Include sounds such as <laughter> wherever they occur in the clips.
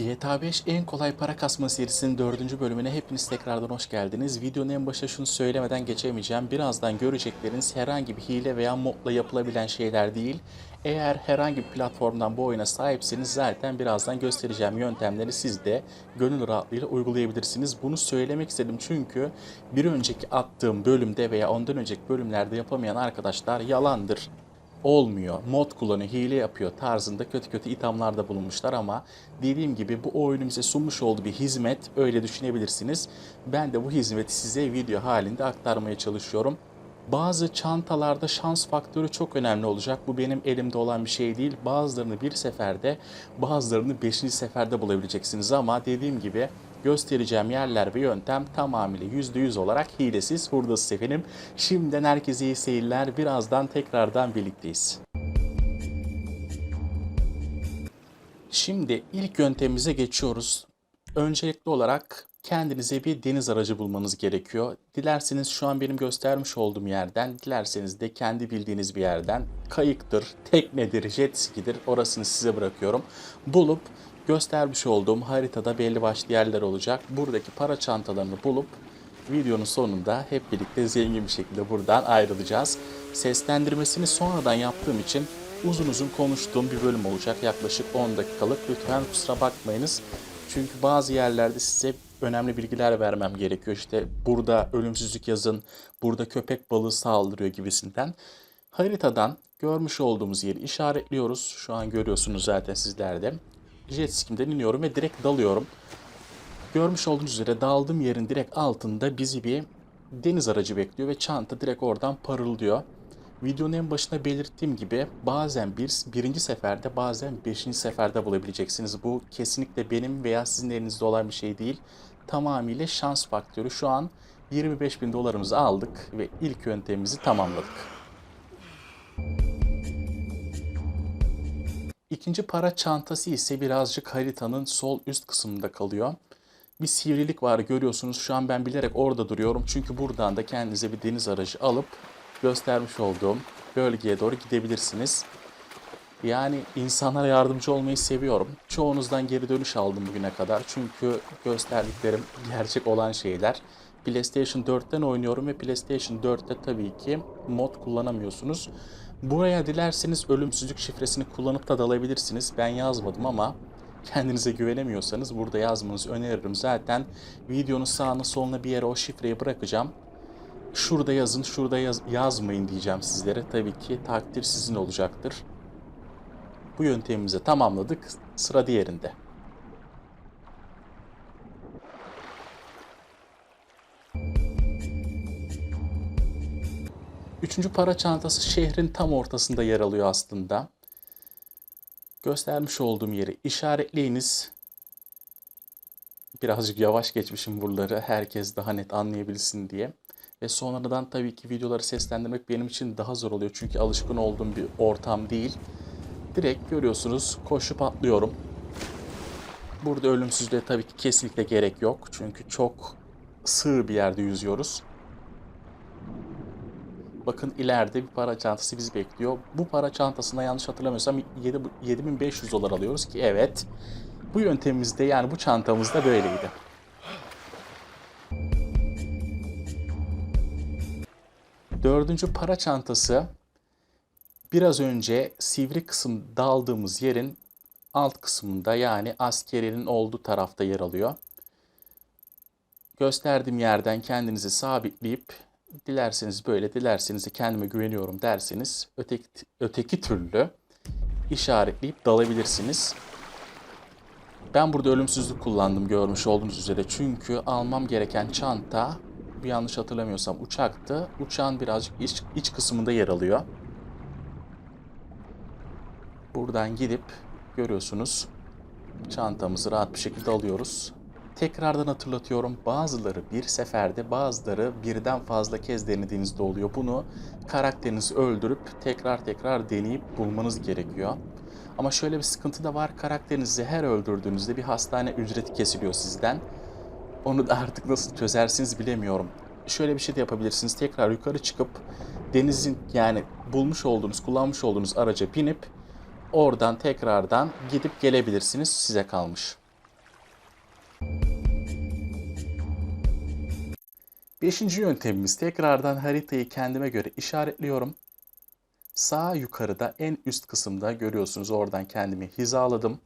GTA 5 en kolay para kasma serisinin dördüncü bölümüne hepiniz tekrardan hoş geldiniz. Videonun en başta şunu söylemeden geçemeyeceğim. Birazdan görecekleriniz herhangi bir hile veya modla yapılabilen şeyler değil. Eğer herhangi bir platformdan bu oyuna sahipseniz zaten birazdan göstereceğim yöntemleri siz de gönül rahatlığıyla uygulayabilirsiniz. Bunu söylemek istedim çünkü bir önceki attığım bölümde veya ondan önceki bölümlerde yapamayan arkadaşlar yalandır olmuyor, mod kullanıyor, hile yapıyor tarzında kötü kötü ithamlarda bulunmuşlar ama dediğim gibi bu oyunun bize sunmuş olduğu bir hizmet öyle düşünebilirsiniz. Ben de bu hizmeti size video halinde aktarmaya çalışıyorum. Bazı çantalarda şans faktörü çok önemli olacak. Bu benim elimde olan bir şey değil. Bazılarını bir seferde, bazılarını beşinci seferde bulabileceksiniz ama dediğim gibi göstereceğim yerler ve yöntem tamamıyla %100 olarak hilesiz, hurdasız efendim. Şimdiden herkese iyi seyirler. Birazdan tekrardan birlikteyiz. Şimdi ilk yöntemimize geçiyoruz. Öncelikli olarak kendinize bir deniz aracı bulmanız gerekiyor. Dilerseniz şu an benim göstermiş olduğum yerden, dilerseniz de kendi bildiğiniz bir yerden kayıktır, teknedir, jet skidir orasını size bırakıyorum. Bulup göstermiş olduğum haritada belli başlı yerler olacak. Buradaki para çantalarını bulup videonun sonunda hep birlikte zengin bir şekilde buradan ayrılacağız. Seslendirmesini sonradan yaptığım için uzun uzun konuştuğum bir bölüm olacak. Yaklaşık 10 dakikalık. Lütfen kusura bakmayınız. Çünkü bazı yerlerde size önemli bilgiler vermem gerekiyor. İşte burada ölümsüzlük yazın, burada köpek balığı saldırıyor gibisinden. Haritadan görmüş olduğumuz yeri işaretliyoruz. Şu an görüyorsunuz zaten sizler de. Jet skimden iniyorum ve direkt dalıyorum. Görmüş olduğunuz üzere daldığım yerin direkt altında bizi bir deniz aracı bekliyor ve çanta direkt oradan parıldıyor. Videonun en başına belirttiğim gibi bazen bir, birinci seferde bazen beşinci seferde bulabileceksiniz. Bu kesinlikle benim veya sizin elinizde olan bir şey değil. Tamamıyla şans faktörü. Şu an 25 bin dolarımızı aldık ve ilk yöntemimizi tamamladık. İkinci para çantası ise birazcık haritanın sol üst kısmında kalıyor. Bir sivrilik var görüyorsunuz. Şu an ben bilerek orada duruyorum. Çünkü buradan da kendinize bir deniz aracı alıp göstermiş olduğum bölgeye doğru gidebilirsiniz. Yani insanlara yardımcı olmayı seviyorum. Çoğunuzdan geri dönüş aldım bugüne kadar. Çünkü gösterdiklerim gerçek olan şeyler. PlayStation 4'ten oynuyorum ve PlayStation 4'te tabii ki mod kullanamıyorsunuz. Buraya dilerseniz ölümsüzlük şifresini kullanıp da dalabilirsiniz. Ben yazmadım ama kendinize güvenemiyorsanız burada yazmanızı öneririm. Zaten videonun sağına soluna bir yere o şifreyi bırakacağım. Şurada yazın, şurada yaz, yazmayın diyeceğim sizlere. Tabii ki takdir sizin olacaktır. Bu yöntemimizi tamamladık. Sıra diğerinde. Üçüncü para çantası şehrin tam ortasında yer alıyor aslında. Göstermiş olduğum yeri işaretleyiniz. Birazcık yavaş geçmişim buraları herkes daha net anlayabilsin diye. Ve sonradan tabii ki videoları seslendirmek benim için daha zor oluyor. Çünkü alışkın olduğum bir ortam değil. Direkt görüyorsunuz koşup atlıyorum. Burada ölümsüzlüğe tabii ki kesinlikle gerek yok. Çünkü çok sığ bir yerde yüzüyoruz. Bakın ileride bir para çantası bizi bekliyor. Bu para çantasına yanlış hatırlamıyorsam 7, 7500 dolar alıyoruz ki evet. Bu yöntemimizde yani bu çantamızda böyleydi. Dördüncü para çantası biraz önce sivri kısım daldığımız yerin alt kısmında yani askerinin olduğu tarafta yer alıyor. Gösterdiğim yerden kendinizi sabitleyip dilerseniz böyle dilerseniz de kendime güveniyorum derseniz öteki, öteki türlü işaretleyip dalabilirsiniz. Ben burada ölümsüzlük kullandım görmüş olduğunuz üzere. Çünkü almam gereken çanta bir yanlış hatırlamıyorsam uçaktı. Uçağın birazcık iç, iç kısmında yer alıyor. Buradan gidip görüyorsunuz çantamızı rahat bir şekilde alıyoruz. Tekrardan hatırlatıyorum bazıları bir seferde bazıları birden fazla kez denediğinizde oluyor. Bunu karakterinizi öldürüp tekrar tekrar deneyip bulmanız gerekiyor. Ama şöyle bir sıkıntı da var. Karakterinizi her öldürdüğünüzde bir hastane ücreti kesiliyor sizden. Onu da artık nasıl çözersiniz bilemiyorum. Şöyle bir şey de yapabilirsiniz. Tekrar yukarı çıkıp denizin yani bulmuş olduğunuz, kullanmış olduğunuz araca binip oradan tekrardan gidip gelebilirsiniz. Size kalmış. Beşinci yöntemimiz tekrardan haritayı kendime göre işaretliyorum. Sağ yukarıda en üst kısımda görüyorsunuz oradan kendimi hizaladım.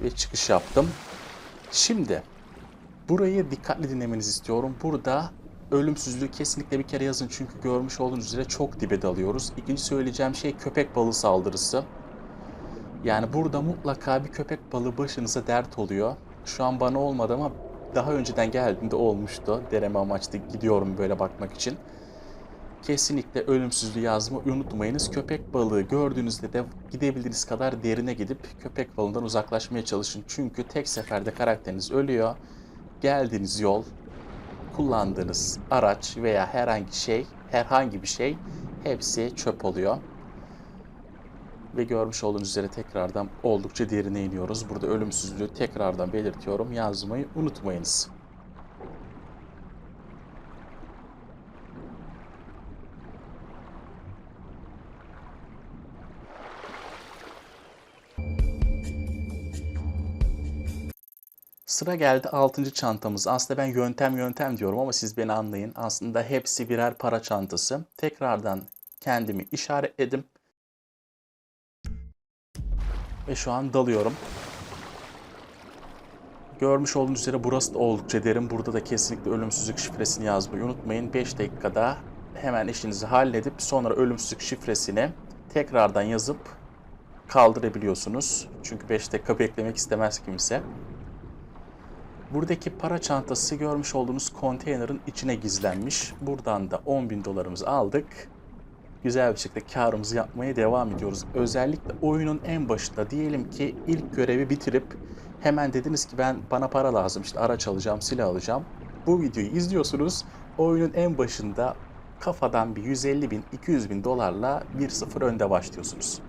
Ve çıkış yaptım. Şimdi burayı dikkatli dinlemenizi istiyorum. Burada ölümsüzlüğü kesinlikle bir kere yazın çünkü görmüş olduğunuz üzere çok dibe dalıyoruz. İkinci söyleyeceğim şey köpek balığı saldırısı. Yani burada mutlaka bir köpek balığı başınıza dert oluyor. Şu an bana olmadı ama daha önceden geldiğinde olmuştu. Deneme amaçlı gidiyorum böyle bakmak için. Kesinlikle ölümsüzlüğü yazmayı unutmayınız. Köpek balığı gördüğünüzde de gidebildiğiniz kadar derine gidip köpek balığından uzaklaşmaya çalışın. Çünkü tek seferde karakteriniz ölüyor. Geldiğiniz yol, kullandığınız araç veya herhangi şey, herhangi bir şey hepsi çöp oluyor. Ve görmüş olduğunuz üzere tekrardan oldukça derine iniyoruz. Burada ölümsüzlüğü tekrardan belirtiyorum. Yazmayı unutmayınız. Sıra geldi 6. çantamız. Aslında ben yöntem yöntem diyorum ama siz beni anlayın. Aslında hepsi birer para çantası. Tekrardan kendimi işaretledim. Ve şu an dalıyorum. Görmüş olduğunuz üzere burası da oldukça derin. Burada da kesinlikle ölümsüzlük şifresini yazmayı unutmayın. 5 dakikada hemen işinizi halledip sonra ölümsüzlük şifresini tekrardan yazıp kaldırabiliyorsunuz. Çünkü 5 dakika beklemek istemez kimse. Buradaki para çantası görmüş olduğunuz konteynerin içine gizlenmiş. Buradan da 10 bin dolarımızı aldık. Güzel bir şekilde karımızı yapmaya devam ediyoruz. Özellikle oyunun en başında diyelim ki ilk görevi bitirip hemen dediniz ki ben bana para lazım işte araç alacağım, silah alacağım. Bu videoyu izliyorsunuz. Oyunun en başında kafadan bir 150 bin, 200 bin dolarla 1-0 önde başlıyorsunuz.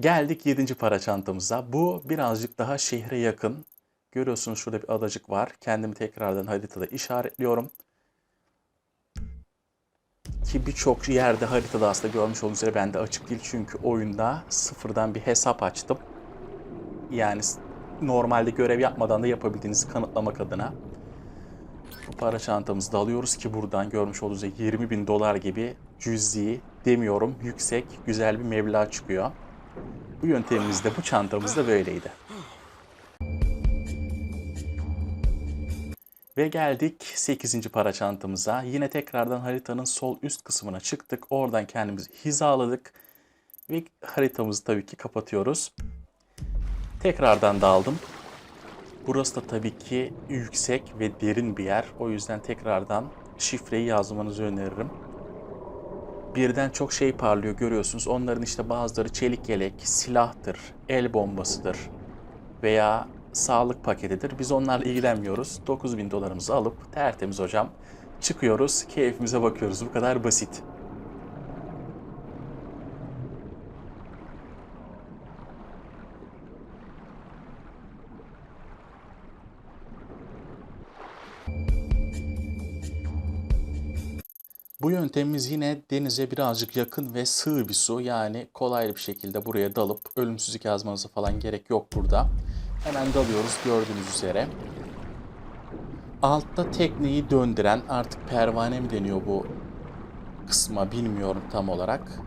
Geldik 7. para çantamıza. Bu birazcık daha şehre yakın. Görüyorsunuz şurada bir adacık var. Kendimi tekrardan haritada işaretliyorum. Ki birçok yerde haritada aslında görmüş olduğunuz üzere bende açık değil. Çünkü oyunda sıfırdan bir hesap açtım. Yani normalde görev yapmadan da yapabildiğinizi kanıtlamak adına. Bu para çantamızı da alıyoruz ki buradan görmüş olduğunuz üzere 20 bin dolar gibi cüzi demiyorum yüksek güzel bir meblağ çıkıyor. Bu yöntemimiz de bu çantamız da böyleydi. Ve geldik 8. para çantamıza. Yine tekrardan haritanın sol üst kısmına çıktık. Oradan kendimizi hizaladık. Ve haritamızı tabii ki kapatıyoruz. Tekrardan daldım. Burası da tabii ki yüksek ve derin bir yer. O yüzden tekrardan şifreyi yazmanızı öneririm birden çok şey parlıyor görüyorsunuz. Onların işte bazıları çelik yelek, silahtır, el bombasıdır veya sağlık paketidir. Biz onlarla ilgilenmiyoruz. 9000 dolarımızı alıp tertemiz hocam çıkıyoruz, keyfimize bakıyoruz. Bu kadar basit. Bu yöntemimiz yine denize birazcık yakın ve sığ bir su. Yani kolay bir şekilde buraya dalıp ölümsüzlük yazmanıza falan gerek yok burada. Hemen dalıyoruz gördüğünüz üzere. Altta tekneyi döndüren artık pervane mi deniyor bu kısma bilmiyorum tam olarak.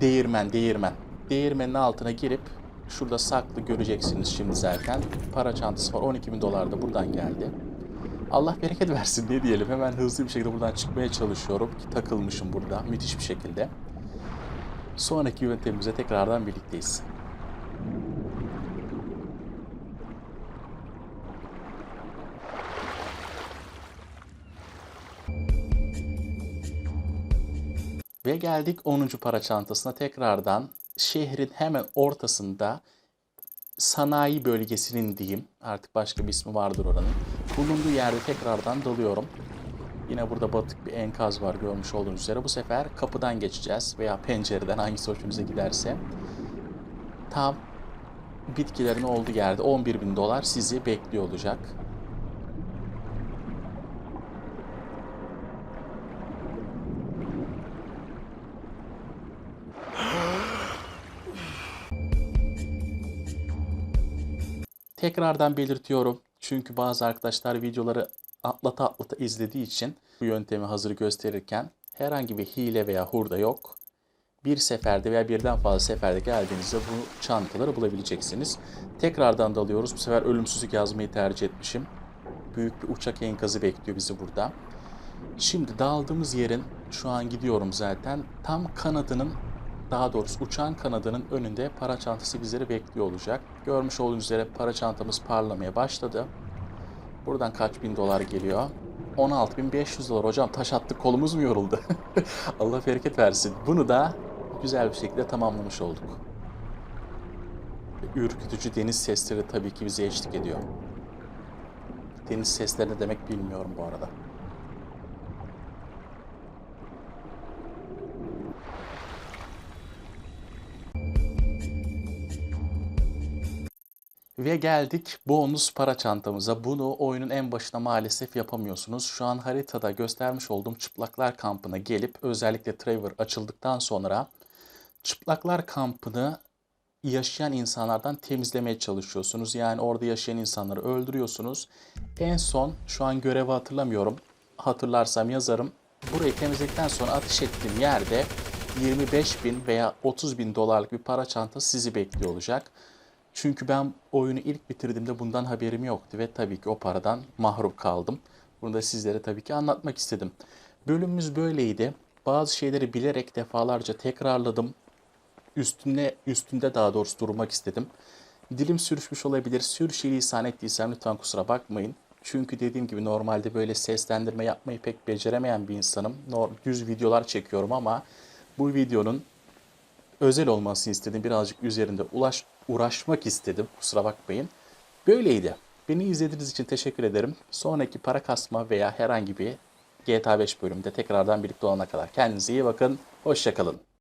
Değirmen, değirmen. Değirmenin altına girip şurada saklı göreceksiniz şimdi zaten. Para çantası var 12 bin dolar da buradan geldi. Allah bereket versin diye diyelim. Hemen hızlı bir şekilde buradan çıkmaya çalışıyorum ki takılmışım burada müthiş bir şekilde. Sonraki yöntemimize tekrardan birlikteyiz. Ve geldik 10. para çantasına tekrardan şehrin hemen ortasında sanayi bölgesinin diyeyim artık başka bir ismi vardır oranın bulunduğu yerde tekrardan dalıyorum. Yine burada batık bir enkaz var görmüş olduğunuz üzere. Bu sefer kapıdan geçeceğiz veya pencereden hangisi hoşunuza giderse. Tam bitkilerin olduğu yerde 11 bin dolar sizi bekliyor olacak. Tekrardan belirtiyorum. Çünkü bazı arkadaşlar videoları atlata atlata izlediği için bu yöntemi hazır gösterirken herhangi bir hile veya hurda yok. Bir seferde veya birden fazla seferde geldiğinizde bu çantaları bulabileceksiniz. Tekrardan dalıyoruz. Bu sefer ölümsüzlük yazmayı tercih etmişim. Büyük bir uçak enkazı bekliyor bizi burada. Şimdi daldığımız yerin şu an gidiyorum zaten. Tam kanadının daha doğrusu uçağın kanadının önünde para çantası bizleri bekliyor olacak. Görmüş olduğunuz üzere para çantamız parlamaya başladı. Buradan kaç bin dolar geliyor? 16.500 dolar. Hocam taş attık kolumuz mu yoruldu? <laughs> Allah bereket versin. Bunu da güzel bir şekilde tamamlamış olduk. Ürkütücü deniz sesleri tabii ki bize eşlik ediyor. Deniz sesleri ne demek bilmiyorum bu arada. Ve geldik bonus para çantamıza. Bunu oyunun en başına maalesef yapamıyorsunuz. Şu an haritada göstermiş olduğum çıplaklar kampına gelip özellikle Trevor açıldıktan sonra çıplaklar kampını yaşayan insanlardan temizlemeye çalışıyorsunuz. Yani orada yaşayan insanları öldürüyorsunuz. En son şu an görevi hatırlamıyorum. Hatırlarsam yazarım. Burayı temizledikten sonra ateş ettiğim yerde 25 bin veya 30 bin dolarlık bir para çantası sizi bekliyor olacak. Çünkü ben oyunu ilk bitirdiğimde bundan haberim yoktu ve tabii ki o paradan mahrum kaldım. Bunu da sizlere tabii ki anlatmak istedim. Bölümümüz böyleydi. Bazı şeyleri bilerek defalarca tekrarladım. Üstüne üstünde daha doğrusu durmak istedim. Dilim sürüşmüş olabilir. Sürçülisan ettiysem lütfen kusura bakmayın. Çünkü dediğim gibi normalde böyle seslendirme yapmayı pek beceremeyen bir insanım. Düz videolar çekiyorum ama bu videonun özel olmasını istedim. Birazcık üzerinde ulaş, uğraşmak istedim. Kusura bakmayın. Böyleydi. Beni izlediğiniz için teşekkür ederim. Sonraki para kasma veya herhangi bir GTA 5 bölümünde tekrardan birlikte olana kadar kendinize iyi bakın. Hoşçakalın.